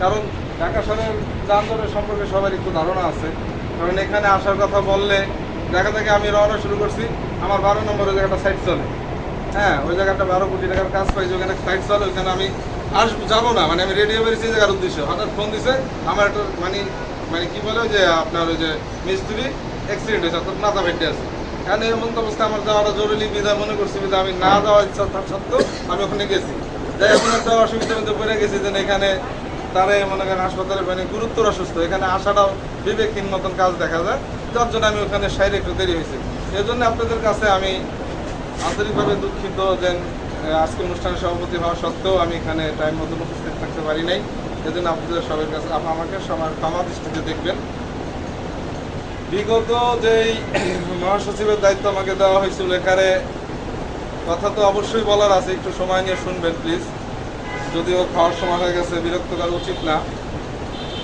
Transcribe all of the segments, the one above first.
কারণ ঢাকা শহরের যানজটের সম্পর্কে সবার একটু ধারণা আছে। কারণ এখানে আসার কথা বললে দেখা থেকে আমি রওনা শুরু করছি, আমার বারো নম্বর ওই জায়গাটা সাইড চলে। হ্যাঁ ওই জায়গাটা বারো কোটি টাকার কাজ পাইছি ওখানে সাইড চলে, ওইখানে আমি আস যাব না। মানে আমি রেডিও বেরিয়েছি জায়গার উদ্দেশ্য। হঠাৎ ফোন দিছে, আমার একটা মানে মানে কি বলে যে আপনার ওই যে মিস্ত্রি অ্যাক্সিডেন্ট হয়েছে, অর্থাৎ মাথা ফেটে আছে। কারণ এমন অবস্থা, আমার যাওয়াটা জরুরি, বিধায় মনে করছি বিধায় আমি না যাওয়ার ইচ্ছা সত্ত্বেও আমি ওখানে গেছি। যাই এখন একটা অসুবিধার মধ্যে পড়ে গেছি যে এখানে তারা মনে করেন হাসপাতালে মানে গুরুত্বর অসুস্থ। এখানে আসাটাও বিবেকহীন মতন কাজ দেখা যায়। যার জন্য আমি ওখানে সাইডে একটু দেরি হয়েছে। এই জন্য আপনাদের কাছে আমি আন্তরিকভাবে দুঃখিত যে আজকে অনুষ্ঠানের সভাপতি হওয়া সত্ত্বেও আমি এখানে টাইম মতন উপস্থিত থাকতে পারি নাই। এজন্য আপনাদের সবার কাছে আমাকে সবার ক্ষমা দৃষ্টিতে দেখবেন। বিগত যেই মহাসচিবের দায়িত্ব আমাকে দেওয়া হয়েছিল এখানে, কথা তো অবশ্যই বলার আছে, একটু সময় নিয়ে শুনবেন প্লিজ যদিও খাওয়ার সময় হয়ে গেছে, বিরক্ত করা উচিত না।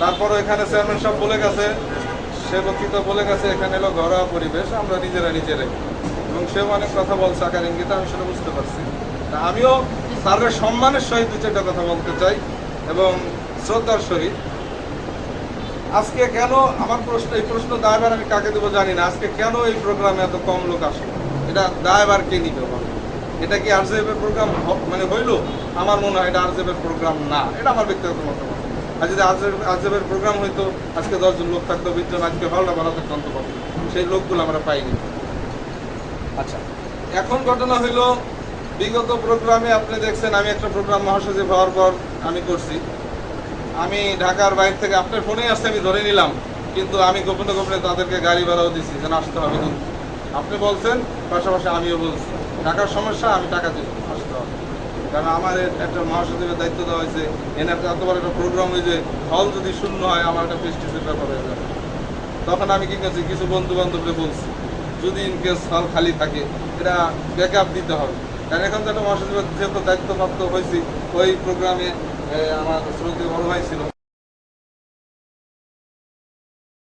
তারপরও এখানে চেয়ারম্যান সাহেব বলে গেছে, সে বক্তৃত বলে গেছে, এখানে এলো ঘরোয়া পরিবেশ, আমরা নিজেরা নিজেরাই। এবং সেও অনেক কথা বলছে, আকার ইঙ্গিতে, আমি সেটা বুঝতে পারছি। তা আমিও স্যারের সম্মানের সহিত দু চারটা কথা বলতে চাই এবং শ্রদ্ধার সহিত। আজকে কেন আমার প্রশ্ন, এই প্রশ্ন দায়বার আমি কাকে দেবো জানি না, আজকে কেন এই প্রোগ্রামে এত কম লোক আসে? এটা দায়বার কে নিবে? এটা কি আরজেবের প্রোগ্রাম মানে হইল? আমার মনে হয় এটা আরজেবের প্রোগ্রাম না। এটা আমার ব্যক্তিগত মতামত। আর যদি আরজেব- আরজেবের প্রোগ্রাম হইতো আজকে দশজন লোক থাকতো বিশজন আজকে হলটা ভালো থাকতো অন্তত। সেই লোকগুলো আমরা পাইনি। আচ্ছা। এখন ঘটনা হইল বিগত প্রোগ্রামে আপনি দেখছেন আমি একটা প্রোগ্রাম মহাসচিব হওয়ার পর আমি করছি। আমি ঢাকার বাইরে থেকে আপনার ফোনে আসছে আমি ধরে নিলাম। কিন্তু আমি গোপনে গোপনে তাদেরকে গাড়ি ভাড়াও দিচ্ছি যেন আসতে হবে কিন্তু আপনি বলছেন পাশাপাশি আমিও বলছি। টাকার সমস্যা, আমি টাকা আসতে হবে। কারণ আমার একটা মহাসচিবের দায়িত্ব দেওয়া হয়েছে। এনে একটা এত বড় একটা প্রোগ্রাম হয়েছে হল যদি শূন্য হয়, আমার একটা প্রেস্টিজের ব্যাপার হয়ে যাবে। তখন আমি কি করছি, কিছু বন্ধু বান্ধবকে বলছি, যদি ইনকেস হল খালি থাকে, এটা ব্যাক আপ দিতে হবে। কারণ এখন তো একটা মহাসচিবের যেহেতু দায়িত্বপ্রাপ্ত হয়েছি, ওই প্রোগ্রামে আমার শ্রদ্ধেয় বড় ভাই ছিল।